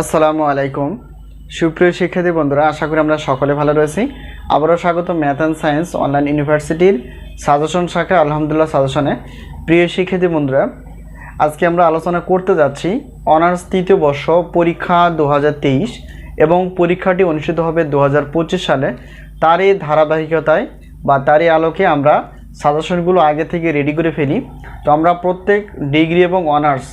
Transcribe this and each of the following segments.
আসসালামু আলাইকুম। সুপ্রিয় শিক্ষার্থী বন্ধুরা, আশা করি আমরা সকলে ভালো রয়েছি। আবারও স্বাগত ম্যাথ অ্যান্ড সায়েন্স অনলাইন ইউনিভার্সিটির সাজেশন শাখা আলহামদুলিল্লাহ সাজেশনে। প্রিয় শিক্ষার্থী বন্ধুরা, আজকে আমরা আলোচনা করতে যাচ্ছি অনার্স তৃতীয় বর্ষ পরীক্ষা দু হাজার তেইশ এবং পরীক্ষাটি অনুষ্ঠিত হবে দু হাজার পঁচিশ সালে। তারই ধারাবাহিকতায় বা তারই আলোকে আমরা সাজেশনগুলো আগে থেকে রেডি করে ফেলি। তো আমরা প্রত্যেক ডিগ্রি এবং অনার্স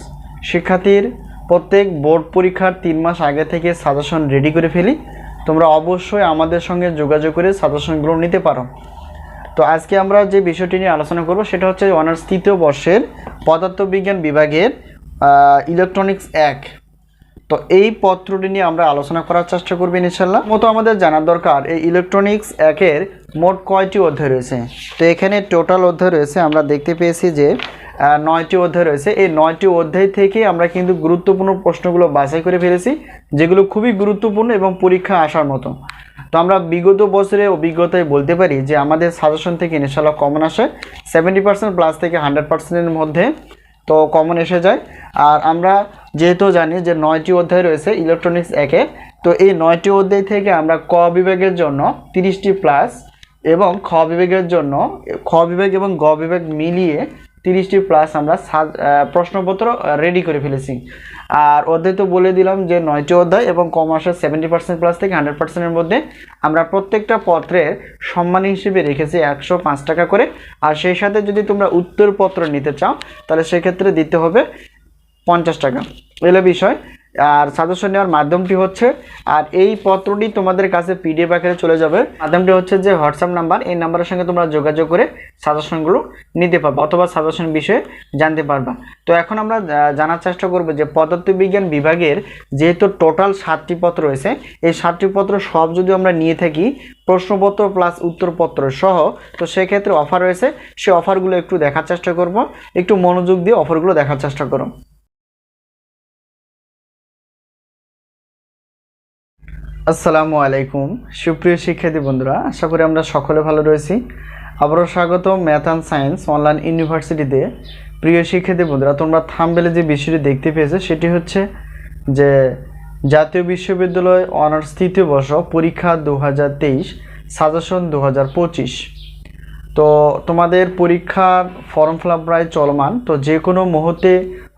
শিক্ষার্থীর প্রত্যেক বোর্ড পরীক্ষার তিন মাস আগে থেকে সাজেশন রেডি করে ফেলি। তোমরা অবশ্যই আমাদের সঙ্গে যোগাযোগ করে সাজেশনগুলো নিতে পারো। তো আজকে আমরা যে বিষয়টি নিয়ে আলোচনা করব, সেটা হচ্ছে অনার্স তৃতীয় বর্ষের পদার্থবিজ্ঞান বিভাগের ইলেকট্রনিক্স এক। তো এই পত্রটি নিয়ে আমরা আলোচনা করার চেষ্টা করব ইনশাল্লাহ মতো আমাদের জানার দরকার, এই ইলেকট্রনিক্স একের মোট কয়টি অধ্যায় রয়েছে? তো এখানে টোটাল অধ্যায় রয়েছে, আমরা দেখতে পেয়েছি যে নয়টি অধ্যায় রয়েছে। এই নয়টি অধ্যায় থেকে আমরা কিন্তু গুরুত্বপূর্ণ প্রশ্নগুলো বাছাই করে ফেলেছি, যেগুলো খুবই গুরুত্বপূর্ণ এবং পরীক্ষা আসার মতো। তো আমরা বিগত বছরের অভিজ্ঞতায় বলতে পারি যে, আমাদের সাজেশন থেকে ইনশাল্লাহ কমন আসে। সেভেন্টি পার্সেন্ট প্লাস থেকে হান্ড্রেড পার্সেন্টের মধ্যে তো কমন এসে যায়। আর আমরা যেহেতু জানি যে নয়টি অধ্যায় রয়েছে ইলেকট্রনিক্স একে। তো এই নয়টি অধ্যায় থেকে আমরা ক বিভাগের জন্য তিরিশটি প্লাস এবং খ বিভাগের জন্য, খ বিভাগ এবং গ বিভাগ মিলিয়ে তিরিশটি প্লাস আমরা প্রশ্নপত্র রেডি করে ফেলেছি। আর অধ্যায় তো বলে দিলাম যে নয়টি অধ্যায় এবং কমার্সের সেভেন্টি পার্সেন্ট প্লাস থেকে হান্ড্রেড পার্সেন্টের মধ্যে আমরা প্রত্যেকটা পত্রের সম্মান হিসেবে রেখেছি একশো পাঁচ টাকা করে। আর সেই সাথে যদি তোমরা উত্তরপত্র নিতে চাও, তাহলে সেক্ষেত্রে দিতে হবে পঞ্চাশ টাকা। এলো বিষয়। আর সাজেশন নেওয়ার মাধ্যমটি হচ্ছে, আর এই পত্রটি তোমাদের কাছে পিডিএফ আকারে চলে যাবে। মাধ্যমটি হচ্ছে যে হোয়াটসঅ্যাপ নাম্বার এই নাম্বারের সঙ্গে তোমরা যোগাযোগ করে সাজেশনগুলো নিতে পারবে অথবা সাজেশন বিষয়ে জানতে পারবা। তো এখন আমরা জানার চেষ্টা করব যে পদার্থবিজ্ঞান বিভাগের যেহেতু টোটাল সাতটি পত্র রয়েছে, এই সাতটি পত্র সব যদি আমরা নিয়ে থাকি, প্রশ্নপত্র প্লাস উত্তরপত্র সহ, তো সেক্ষেত্রে অফার রয়েছে। সে অফারগুলো একটু দেখার চেষ্টা করব। একটু মনোযোগ দিয়ে অফারগুলো দেখার চেষ্টা করো। আসসালামু আলাইকুম। সুপ্রিয় শিক্ষার্থী বন্ধুরা, আশা করি আমরা সকলে ভালো রয়েছি। আবারও স্বাগত ম্যাথ অ্যান্ড সায়েন্স অনলাইন ইউনিভার্সিটিতে। প্রিয় শিক্ষার্থী বন্ধুরা, তোমরা থামবেলে যে বিষয়টি দেখতে পেয়েছ, সেটি হচ্ছে যে জাতীয় বিশ্ববিদ্যালয় অনার্স তৃতীয় বর্ষ পরীক্ষা দু হাজার তেইশ, সাজেশন দু হাজার পঁচিশ। তো তোমাদের পরীক্ষার ফর্ম ফিল প্রায় চলমান, তো যে কোনো মুহূর্তে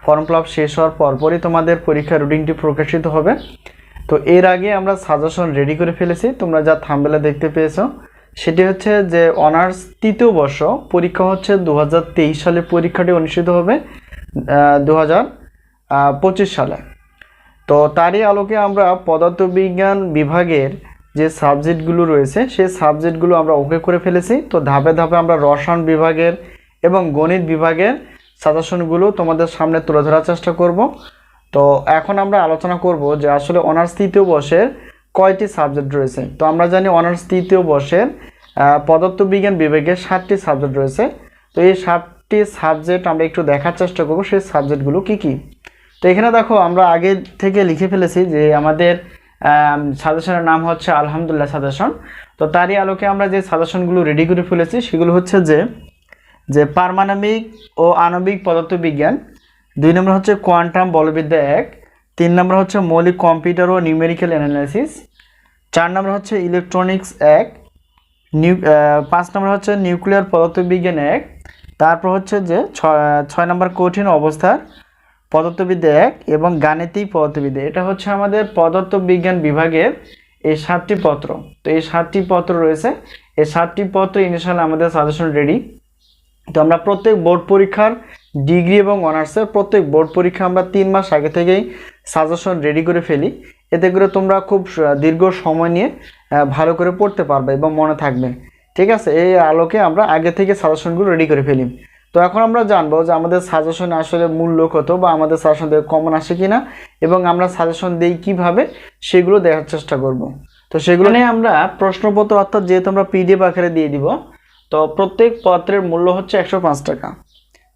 ফর্ম ফিল শেষ হওয়ার পরপরই তোমাদের পরীক্ষার রুটিনটি প্রকাশিত হবে। তো এর আগে আমরা সাজেশন রেডি করে ফেলেছি, তোমরা যা থামবেলা দেখতে পেয়েছ, সেটি হচ্ছে যে অনার্স তৃতীয় বর্ষ, পরীক্ষা হচ্ছে দু হাজার তেইশ সালে, পরীক্ষাটি অনুষ্ঠিত হবে দু পঁচিশ সালে। তো তারই আলোকে আমরা পদার্থবিজ্ঞান বিভাগের যে সাবজেক্টগুলো রয়েছে, সেই সাবজেক্টগুলো আমরা ওকে করে ফেলেছি। তো ধাপে ধাপে আমরা রসায়ন বিভাগের এবং গণিত বিভাগের সাজেশনগুলো তোমাদের সামনে তুলে ধরার চেষ্টা করব। তো এখন আমরা আলোচনা করব যে আসলে অনার্স তৃতীয় বর্ষের কয়টি সাবজেক্ট রয়েছে। তো আমরা জানি অনার্স তৃতীয় বর্ষের পদার্থবিজ্ঞান বিভাগের ষাটটি সাবজেক্ট রয়েছে। তো এই সাতটি সাবজেক্ট আমরা একটু দেখার চেষ্টা করব সেই সাবজেক্টগুলো কি কি। তো এখানে দেখো, আমরা আগে থেকে লিখে ফেলেছি যে আমাদের সাজেশনের নাম হচ্ছে আলহামদুলিল্লাহ সাজেশন। তো তারই আলোকে আমরা যে সাজেশনগুলো রেডি করে ফেলেছি সেগুলো হচ্ছে যে যে পারমাণবিক ও আণবিক পদার্থবিজ্ঞান দুই নম্বর হচ্ছে কোয়ান্টাম বলবিদ্যা এক, তিন নম্বর হচ্ছে মৌলিক কম্পিউটার ও নিউমেরিক্যাল অ্যানালাইসিস, চার নম্বর হচ্ছে ইলেকট্রনিক্স এক, নিউ পাঁচ নম্বর হচ্ছে নিউক্লিয়ার পদার্থবিজ্ঞান এক, তারপর হচ্ছে যে ছয় নম্বর কঠিন অবস্থার পদার্থবিদ্যা এক এবং গাণিতিক পদার্থবিদ্যা। এটা হচ্ছে আমাদের পদার্থবিজ্ঞান বিভাগের এই সাতটি পত্র। তো এই সাতটি পত্র রয়েছে। এই সাতটি পত্র ইনশাল্লাহ আমাদের সাজেশন রেডি তো আমরা প্রত্যেক বোর্ড পরীক্ষার ডিগ্রি এবং অনার্সের প্রত্যেক বোর্ড পরীক্ষা আমরা তিন মাস আগে থেকেই সাজেশন রেডি করে ফেলি। এতে করে তোমরা খুব দীর্ঘ সময় নিয়ে ভালো করে পড়তে পারবে এবং মনে থাকবে। ঠিক আছে? এই আলোকে আমরা আগে থেকে সাজেশনগুলো রেডি করে ফেলি। তো এখন আমরা জানব যে আমাদের সাজেশন আসলে মূল মূল্য কত বা আমাদের সাজেশন থেকে কমন আসে কিনা এবং আমরা সাজেশন দিই কীভাবে সেগুলো দেখার চেষ্টা করব। তো সেগুলো নিয়ে আমরা প্রশ্নপত্র অর্থাৎ যেহেতু আমরা পিডিএফ আকারে দিয়ে দিব, তো প্রত্যেক পত্রের মূল্য হচ্ছে একশো পাঁচ টাকা।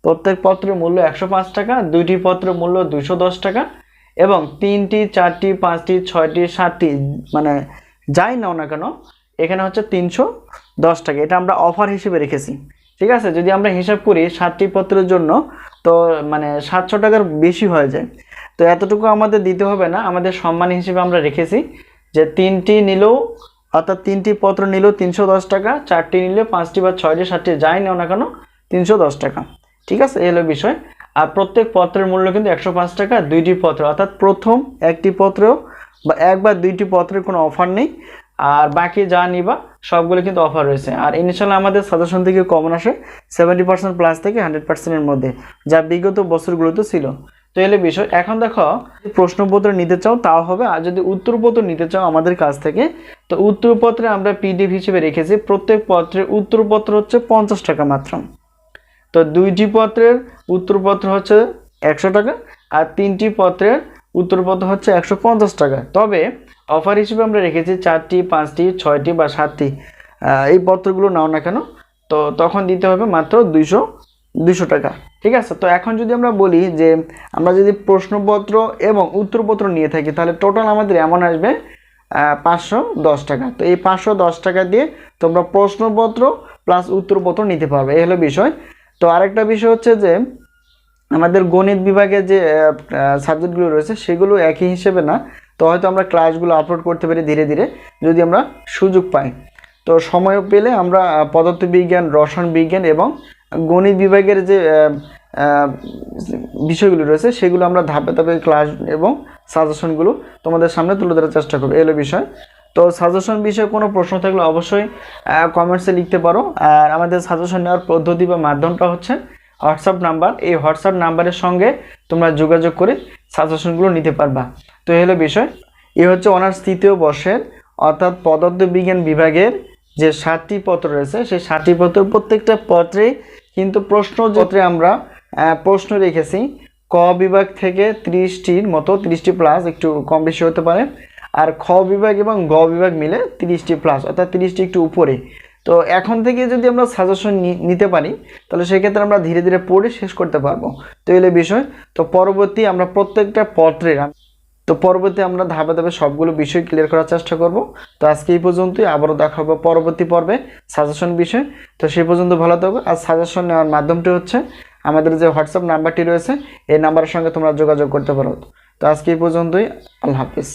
প্রত্যেক পত্রের মূল্য একশো পাঁচ টাকা, দুইটি পত্রের মূল্য দুশো দশ টাকা এবং তিনটি, চারটি, পাঁচটি, ছয়টি, সাতটি মানে যাই নাও না কেন, এখানে হচ্ছে তিনশো দশ টাকা। এটা আমরা অফার হিসেবে রেখেছি। ঠিক আছে? যদি আমরা হিসাব করি সাতটি পত্রের জন্য, তো মানে সাতশো টাকার বেশি হয়ে যায়। তো এতটুকু আমাদের দিতে হবে না। আমাদের সম্মান হিসেবে আমরা রেখেছি যে তিনটি নিলেও, অর্থাৎ তিনটি পত্র নিলেও তিনশো দশ টাকা, চারটি নিলে পাঁচটি বা ছয়টি, সাতটি, যাই নেও না কেন, তিনশো দশ টাকা। ঠিক আছে? এই হলো বিষয়। আর প্রত্যেক পত্রের মূল্য কিন্তু একশো পাঁচ টাকা, দুইটি পত্র। অর্থাৎ প্রথম একটি পত্রেও বা এক বা দুইটি পত্রের কোনো অফার নেই। আর বাকি যা নিবা, সবগুলো কিন্তু অফার রয়েছে। আর ইনশাল্লাহ আমাদের সাজেশন থেকে কমন আসে, সেভেন্টি পার্সেন্ট প্লাস থেকে হান্ড্রেড পার্সেন্টের মধ্যে, যা বিগত বছরগুলোতে ছিল। তো এলে বিষয়। এখন দেখো প্রশ্নপত্র নিতে চাও, তাও হবে। আর যদি উত্তরপত্র নিতে চাও আমাদের কাছ থেকে, তো উত্তরপত্রে আমরা পিডিএফ হিসেবে রেখেছি। প্রত্যেক পত্রের উত্তরপত্র হচ্ছে পঞ্চাশ টাকা মাত্র। তো দুইটি পত্রের উত্তরপত্র হচ্ছে একশো টাকা আর তিনটি পত্রের উত্তরপত্র হচ্ছে একশো পঞ্চাশ টাকা। তবে অফার হিসেবে আমরা রেখেছি চারটি, পাঁচটি, ছয়টি বা সাতটি। এই পত্রগুলো নাও না কেন? তো তখন দিতে হবে মাত্র দুইশো দুশো টাকা। ঠিক আছে? তো এখন যদি আমরা বলি যে আমরা যদি প্রশ্নপত্র এবং উত্তরপত্র নিয়ে থাকি, তাহলে টোটাল আমাদের এমন আসবে পাঁচশো দশ টাকা। তো এই পাঁচশো দশ টাকা দিয়ে তোমরা প্রশ্নপত্র প্লাস উত্তরপত্র নিতে পারবে। এই হলো বিষয়। তো আরেকটা বিষয় হচ্ছে যে, আমাদের গণিত বিভাগে যে সাবজেক্টগুলো রয়েছে সেগুলো একই হিসেবে না। তো হয়তো আমরা ক্লাসগুলো আপলোড করতে পারি ধীরে ধীরে, যদি আমরা সুযোগ পাই। তো সময় পেলে আমরা পদার্থবিজ্ঞান রসায়ন বিজ্ঞান এবং গণিত বিভাগের যে বিষয়গুলো রয়েছে সেগুলো আমরা ধাপে ধাপে ক্লাস এবং সাজেশনগুলো তোমাদের সামনে তুলে ধরার চেষ্টা করব। এলো বিষয়। তো সাজেশন বিষয়ে কোনো প্রশ্ন থাকলে অবশ্যই কমেন্টসে লিখতে পারো। আর আমাদের সাজেশন নেওয়ার পদ্ধতি বা মাধ্যমটা হচ্ছে হোয়াটসঅ্যাপ নাম্বার এই হোয়াটসঅ্যাপ নাম্বারের সঙ্গে তোমরা যোগাযোগ করে সাজেশনগুলো নিতে পারবা। তো এই হলো বিষয়। এ হচ্ছে অনার্স তৃতীয় বর্ষের, অর্থাৎ পদার্থবিজ্ঞান বিভাগের যে ষাটটি পত্র রয়েছে, সেই ষাটটি পত্র প্রত্যেকটা পত্রেই কিন্তু প্রশ্ন পত্রে আমরা প্রশ্ন রেখেছি। ক বিভাগ থেকে ত্রিশটির মতো, ত্রিশটি প্লাস একটু কম বেশি হতে পারে। আর খ বিভাগ এবং গ বিভাগ মিলে তিরিশটি প্লাস অর্থাৎ তিরিশটি একটু উপরে। তো এখন থেকে যদি আমরা সাজেশন নিতে পারি, তাহলে সেক্ষেত্রে আমরা ধীরে ধীরে পড়ে শেষ করতে পারব। তো এলে বিষয়। তো পরবর্তী আমরা প্রত্যেকটা পত্রের তো পরবর্তী আমরা ধাপে ধাপে সবগুলো বিষয় ক্লিয়ার করার চেষ্টা করব। তো আজকে এই পর্যন্তই, আবারও দেখা হবে পরবর্তী পর্বে সাজেশন বিষয়। তো সেই পর্যন্ত ভালো থাকো, আর সাজেশন নেওয়ার মাধ্যমটি হচ্ছে আমাদের যে হোয়াটসঅ্যাপ নাম্বারটি রয়েছে, এই নাম্বারের সঙ্গে তোমরা যোগাযোগ করতে পারো। তো আজকে এই পর্যন্তই, আল্লাহ হাফিজ।